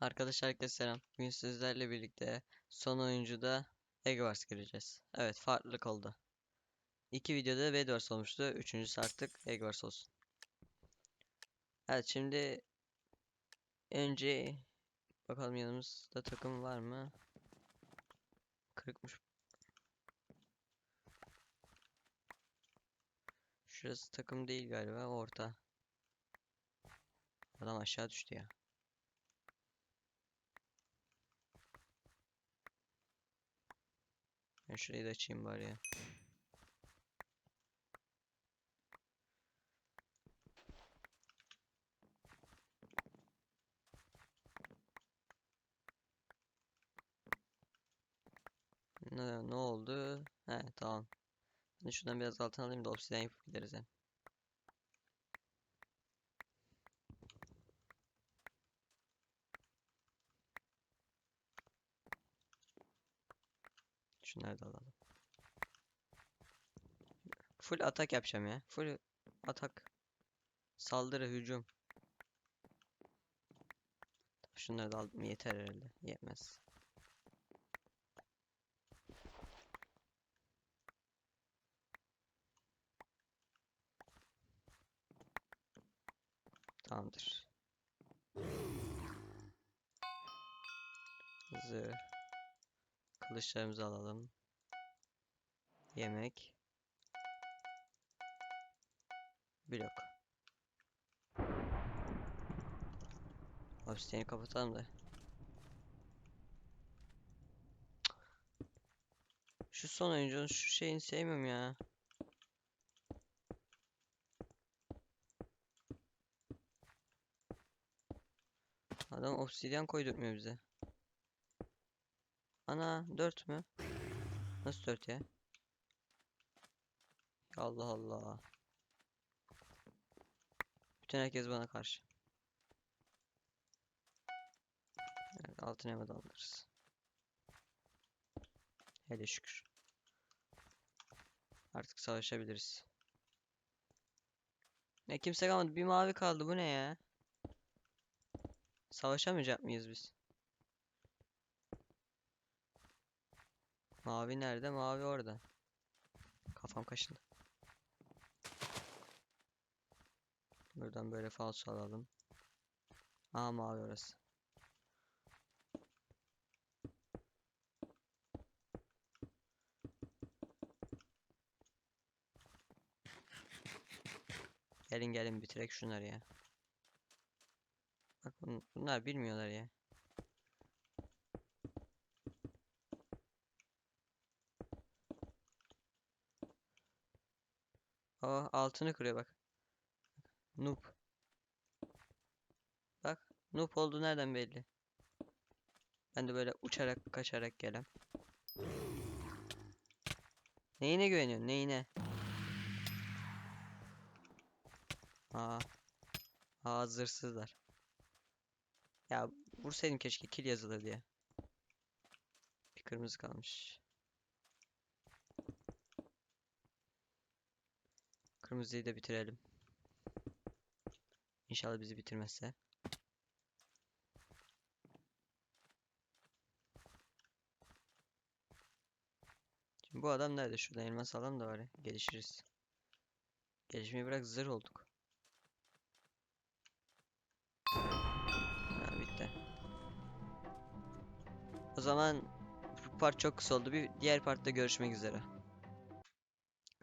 Arkadaşlar herkese selam. Bugün sizlerle birlikte son oyuncuda Eggwars gireceğiz. Evet farklılık oldu. İki videoda Bedwars olmuştu. Üçüncüsü artık Eggwars olsun. Evet şimdi önce bakalım yanımızda takım var mı? Kırıkmış. Şurası takım değil galiba orta. Adam aşağı düştü ya. Ben şurayı da açayım bari ya. Ne, ne oldu? He tamam. Ben şuradan biraz altın alayım da obsidian yapıp gideriz hem. Şunları da alalım. Full atak yapacağım ya. Full atak. Saldırı, hücum. Şunları da aldım yeter herhalde. Yetmez. Tamamdır. Zırh. Kılıçlarımızı alalım. Yemek. Blok. Obsidian'i kapatalım da. Şu son oyuncunun şu şeyini sevmiyorum ya. Adam obsidian koydurtmuyor bize. Ana 4 mü? Nasıl 4 ya? Allah Allah. Bütün herkes bana karşı. Evet, altın eve alırız. Hele şükür. Artık savaşabiliriz. Ne kimse kalmadı. Bir mavi kaldı. Bu ne ya? Savaşamayacak mıyız biz? Mavi nerede? Mavi orada. Kafam kaşındı. Buradan böyle falso alalım. Aa mavi orası. Gelin gelin bitirek şunları ya. Bak bun- bunlar bilmiyorlar ya. Aa altını kırıyor bak. Noob. Bak noob oldu nereden belli. Ben de böyle uçarak kaçarak gelem. Neyine güveniyorsun neyine? Aa. Aa zırsızlar. Ya vursaydım keşke kill yazılır diye. Bir kırmızı kalmış. Kırmızıyı da bitirelim. İnşallah bizi bitirmezse. Şimdi bu adam nerede? Şurada elmas alalım da var. Gelişiriz. Gelişmeyi bırak zırh olduk. Ha, bitti. O zaman bu part çok kısa oldu. Bir diğer partta görüşmek üzere.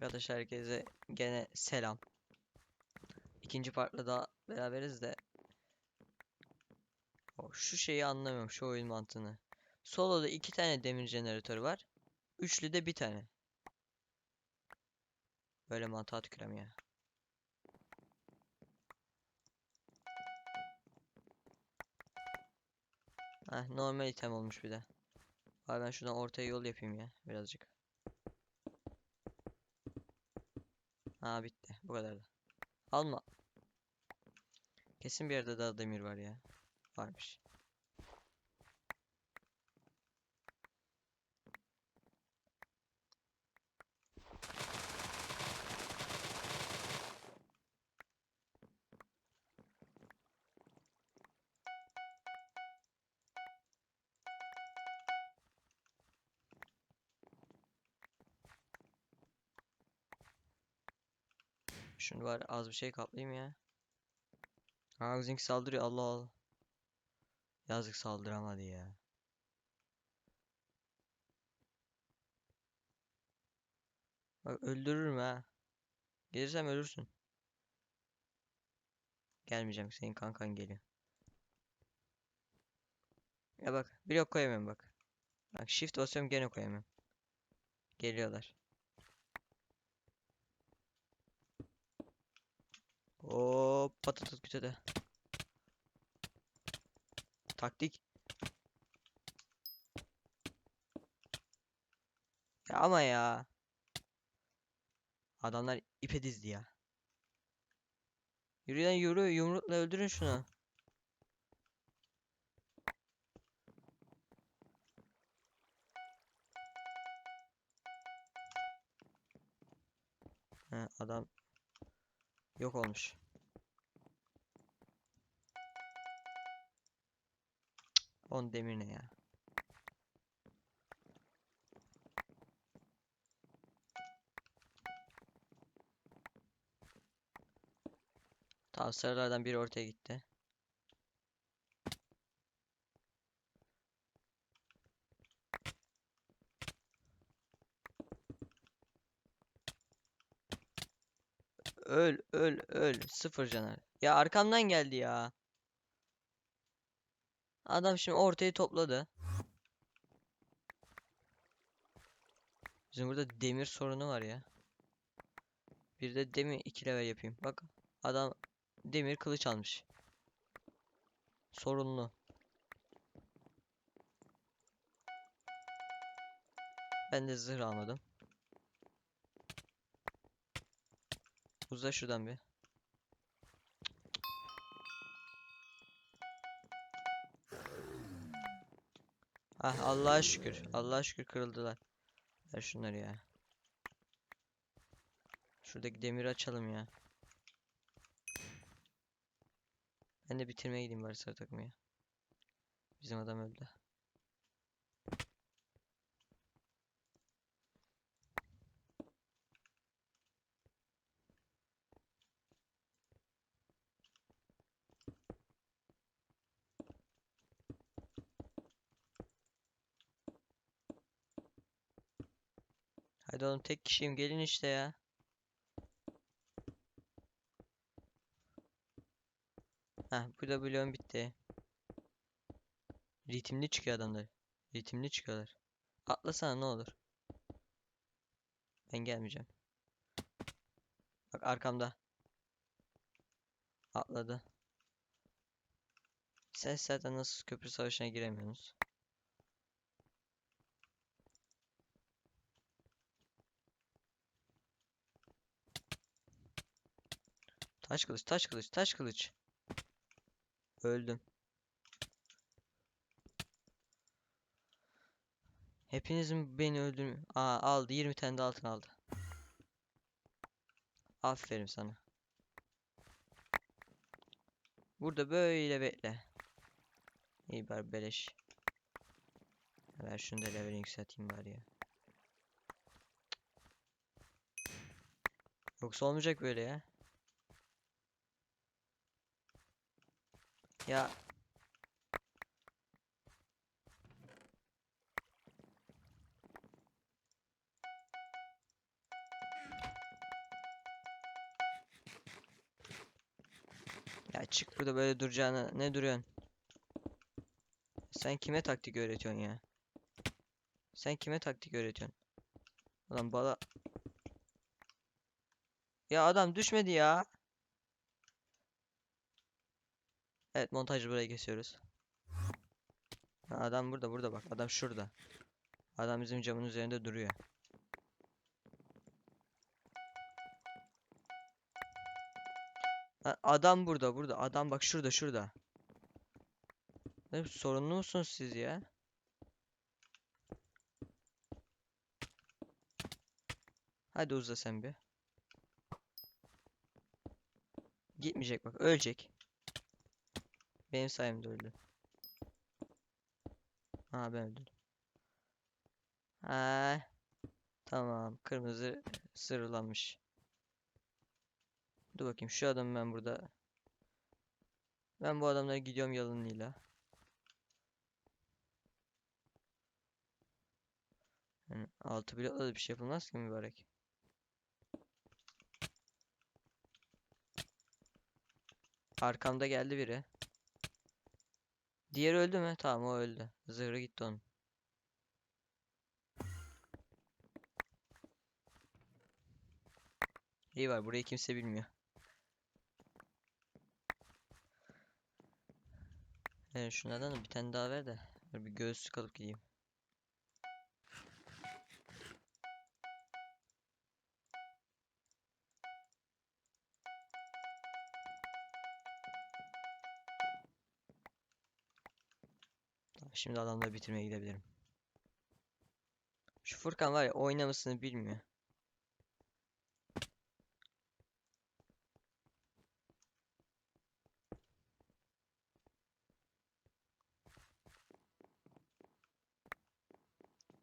Arkadaşlar herkese gene selam. İkinci partla da beraberiz de. O, şu şeyi anlamıyorum şu oyun mantığını. Solo'da iki tane demir jeneratörü var. Üçlüde bir tane. Böyle mantığa tükürem ya. Heh, normal item olmuş bir de. Abi ben şuradan ortaya yol yapayım ya birazcık. Ha bitti. Bu kadar da. Alma. Kesin bir yerde daha demir var ya. Varmış. Şunu var az bir şey kaplayayım ya. Bizimki saldırıyor Allah Allah. Yazık saldıramadı ya. Bak öldürürüm ha. Gelirsem ölürsün. Gelmeyeceğim senin kankan geliyor. Ya bak blok koyamıyorum bak. Bak shift basıyorum gene koyamıyorum. Geliyorlar. Hop patates kütede. Taktik. Ya ama ya. Adamlar ipe dizdi ya. Yürü lan yürü yumrukla öldürün şunu. Adam yok olmuş. On demir ne ya? Sarılardan biri ortaya gitti. Öl öl öl sıfır caner. Ya arkamdan geldi ya. Adam şimdi ortayı topladı. Bizim burada demir sorunu var ya. Bir de demir iki level yapayım. Bak adam demir kılıç almış. Sorunlu. Ben de zırh almadım. Uza şuradan bir. Ah Allah'a şükür. Allah'a şükür kırıldılar. Ver şunları ya. Şuradaki demiri açalım ya. Ben de bitirmeye gideyim bari sarı takımı ya. Bizim adam öldü. Hadi oğlum tek kişiyim gelin işte ya. Heh bu da bloğum bitti. Ritimli çıkıyor adamlar. Ritimli çıkıyorlar. Atlasana ne olur. Ben gelmeyeceğim. Bak arkamda. Atladı. Sen zaten nasıl köprü savaşına giremiyorsunuz. Taş kılıç, taş kılıç, taş kılıç. Öldüm. Hepinizin beni öldürmüyor. Aa aldı 20 tane de altın aldı. Aferin sana. Burada böyle bekle. İyi bari beleş. Ver şunu da levelini yükselteyim bari ya. Yoksa olmayacak böyle ya. Ya Ya çık burada böyle duracağına ne duruyorsun? Sen kime taktik öğretiyorsun ya? Sen kime taktik öğretiyorsun? Ulan bala Ya adam düşmedi ya. Evet montajı buraya kesiyoruz. Adam burada burada bak adam şurada. Adam bizim camın üzerinde duruyor. Adam burada burada adam bak şurada şurada. Ne sorunlu musunuz siz ya? Hadi uza sen bir. Gitmeyecek bak ölecek. Benim sayemde öldü. Ha ben öldüm. Ha. Tamam kırmızı sırlanmış. Dur bakayım şu adam ben burada. Ben bu adamlara gidiyorum yalınıyla. Yani altı blokla da bir şey yapılmaz ki mübarek. Arkamda geldi biri. Diğeri öldü mü? Tamam o öldü. Zırhı gitti onun. İyi var burayı kimse bilmiyor. Evet şunlardan da bir tane daha ver de. Bir göğüslük alıp gideyim. Şimdi adamları bitirmeye gidebilirim. Şu Furkan var ya oynamasını bilmiyor.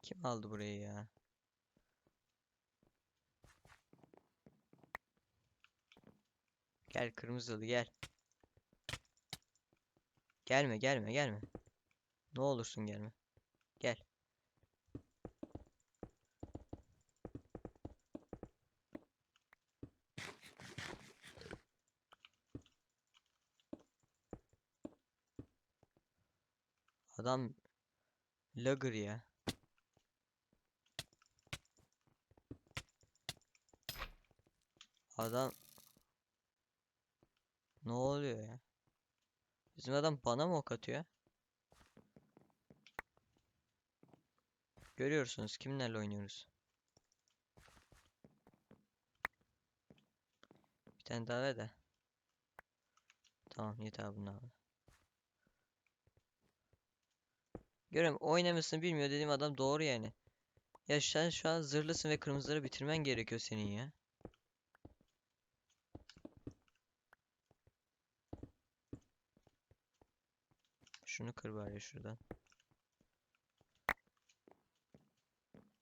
Kim aldı burayı ya? Gel kırmızılı gel. Gelme gelme gelme. Ne olursun gelme. Gel. Adam lagger ya. Adam ne oluyor ya? Bizim adam bana mı ok atıyor? Görüyorsunuz kimlerle oynuyoruz. Bir tane daha ver de. Tamam yeter bunlar. abi. Görüyorum oynamasını bilmiyor dediğim adam doğru yani. Ya sen şu an zırhlısın ve kırmızıları bitirmen gerekiyor senin ya. Şunu kır bari şuradan.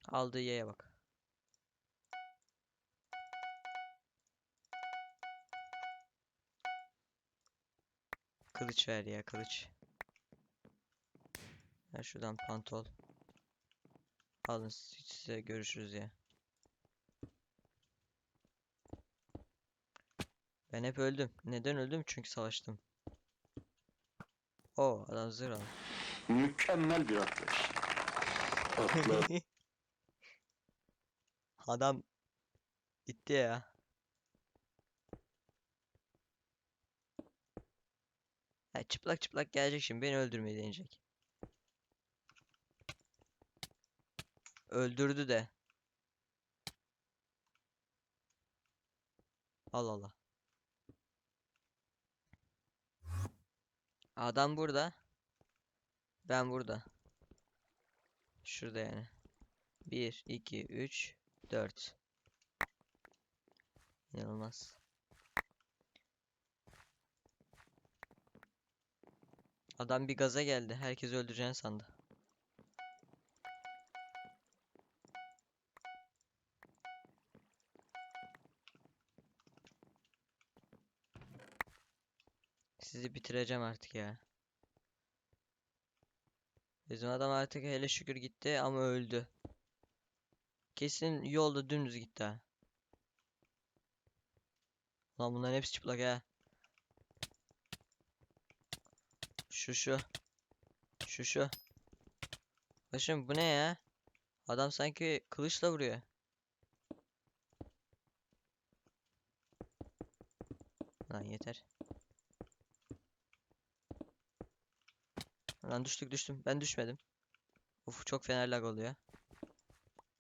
Aldığı yere bak. Kılıç ver ya kılıç. Ver şuradan pantol. Alın siz- size görüşürüz ya. Ben hep öldüm. Neden öldüm? Çünkü savaştım. O adam zırh aldı. Mükemmel bir atlayış. Atla. Adam gitti ya. Ya çıplak çıplak gelecek şimdi beni öldürmeyi deneyecek. Öldürdü de. Allah Allah. Adam burada. Ben burada. Şurada yani. 1, 2, 3, 4. İnanılmaz. Adam bir gaza geldi. Herkes öldüreceğini sandı. Sizi bitireceğim artık ya. Bizim adam artık hele şükür gitti ama öldü. Kesin yolda dümdüz gitti. Lan bunların hepsi çıplak ha. Şu şu. Şu şu. Başım bu ne ya? Adam sanki kılıçla vuruyor. Lan yeter. Lan düştük düştüm. Ben düşmedim. Uf çok fena lag oluyor.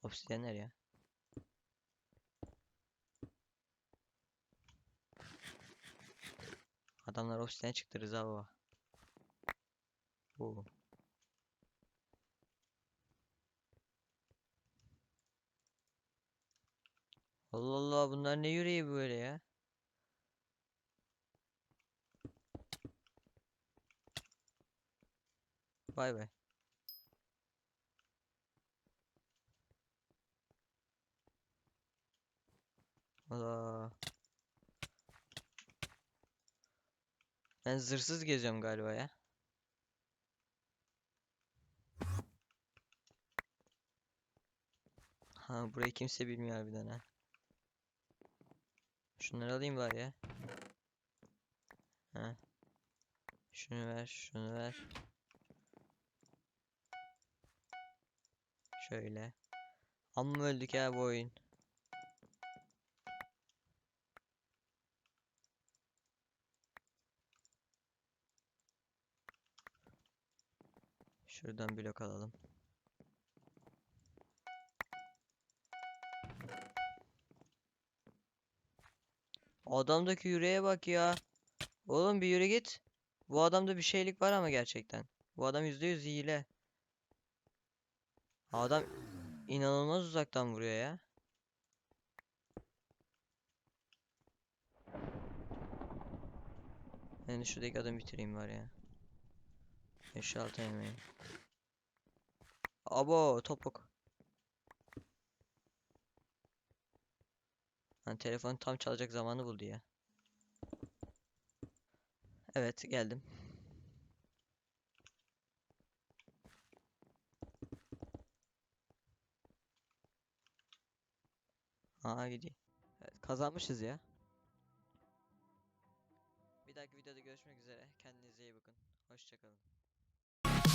Obsidyenler ya. Adamlar obsidyen çıktı Rıza baba. Oo. Allah Allah bunlar ne yüreği böyle ya? Bay bay. Allah. Ben zırhsız geziyorum galiba ya. Ha burayı kimse bilmiyor harbiden ha. Şunları alayım bari ya. Ha. Şunu ver, şunu ver. Şöyle. Amma öldük ya bu oyun. Şuradan blok alalım. Adamdaki yüreğe bak ya. Oğlum bir yürü git. Bu adamda bir şeylik var ama gerçekten. Bu adam %100 hile. Adam inanılmaz uzaktan vuruyor ya. De şuradaki adamı bitireyim var ya. 5-6 yemeği. Abo topuk. Lan telefon tam çalacak zamanı buldu ya. Evet geldim. Aa gidiyor. Evet, kazanmışız ya. Bir dahaki videoda görüşmek üzere. Kendinize iyi bakın. Hoşçakalın.